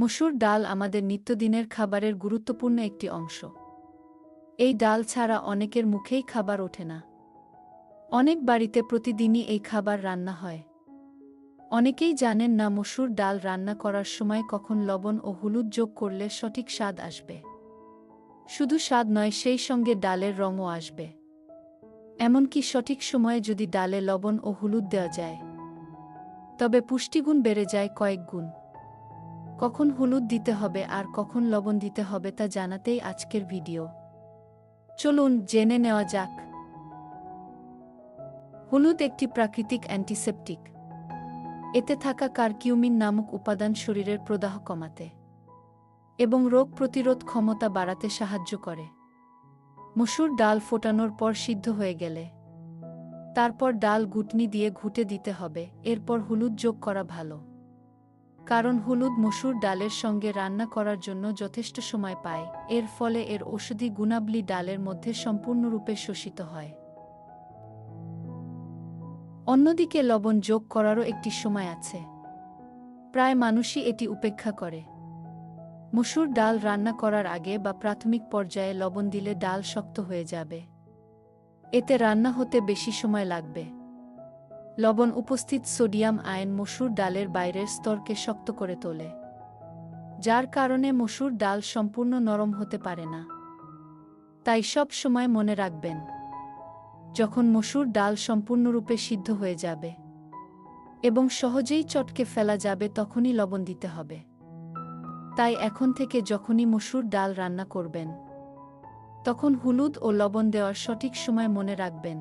মসুর ডাল আমাদের নিত্যদিনের খাবারের গুরুত্বপূর্ণ একটি অংশ। এই ডাল ছাড়া অনেকের মুখেই খাবার ওঠে না। অনেক বাড়িতে প্রতিদিনই এই খাবার রান্না হয়। অনেকেই জানেন না মসুর ডাল রান্না করার সময় কখন লবণ ও হলুদ যোগ করলে সঠিক স্বাদ আসবে। শুধু স্বাদ নয়, সেই সঙ্গে ডালের রঙও আসবে। এমনকি সঠিক সময়ে যদি ডালে লবণ ও হলুদ দেওয়া যায়, তবে পুষ্টিগুণ বেড়ে যায় কয়েক গুণ। কখন হলুদ দিতে হবে আর কখন লবণ দিতে হবে তা জানাতেই আজকের ভিডিও। চলুন জেনে নেওয়া যাক। হলুদ একটি প্রাকৃতিক অ্যান্টিসেপটিক। এতে থাকা কারকিউমিন নামক উপাদান শরীরের প্রদাহ কমাতে এবং রোগ প্রতিরোধ ক্ষমতা বাড়াতে সাহায্য করে। মসুর ডাল ফোটানোর পর সিদ্ধ হয়ে গেলে তারপর ডাল গুটনি দিয়ে ঘুটে দিতে হবে, এরপর হলুদ যোগ করা ভালো। কারণ হলুদ মসুর ডালের সঙ্গে রান্না করার জন্য যথেষ্ট সময় পায়। এর ফলে এর ওষুধি গুণাবলী ডালের মধ্যে সম্পূর্ণরূপে শোষিত হয়। অন্যদিকে লবণ যোগ করারও একটি সময় আছে। প্রায় মানুষই এটি উপেক্ষা করে। মসুর ডাল রান্না করার আগে বা প্রাথমিক পর্যায়ে লবণ দিলে ডাল শক্ত হয়ে যাবে। এতে রান্না হতে বেশি সময় লাগবে। লবণ উপস্থিত সোডিয়াম আয়ন মসুর ডালের বাইরের স্তরকে শক্ত করে তোলে, যার কারণে মসুর ডাল সম্পূর্ণ নরম হতে পারে না। তাই সব সময় মনে রাখবেন, যখন মসুর ডাল সম্পূর্ণরূপে সিদ্ধ হয়ে যাবে এবং সহজেই চটকে ফেলা যাবে তখনই লবণ দিতে হবে। তাই এখন থেকে যখনই মসুর ডাল রান্না করবেন, তখন হলুদ ও লবণ দেওয়ার সঠিক সময় মনে রাখবেন।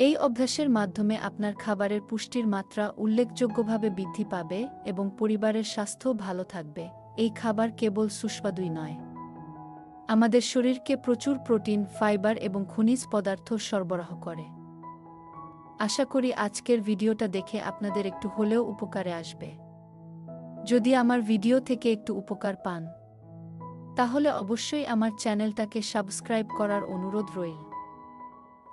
এই অভ্যাসের মাধ্যমে আপনার খাবারের পুষ্টির মাত্রা উল্লেখযোগ্যভাবে বৃদ্ধি পাবে এবং পরিবারের স্বাস্থ্যও ভালো থাকবে। এই খাবার কেবল সুস্বাদুই নয়। আমাদের শরীরকে প্রচুর প্রোটিন, ফাইবার এবং খনিজ পদার্থ সরবরাহ করে। আশা করি আজকের ভিডিওটা দেখে আপনাদের একটু হলেও উপকারে আসবে। যদি আমার ভিডিও থেকে একটু উপকার পান, তাহলে অবশ্যই আমার চ্যানেলটাকে সাবস্ক্রাইব করার অনুরোধ রইল।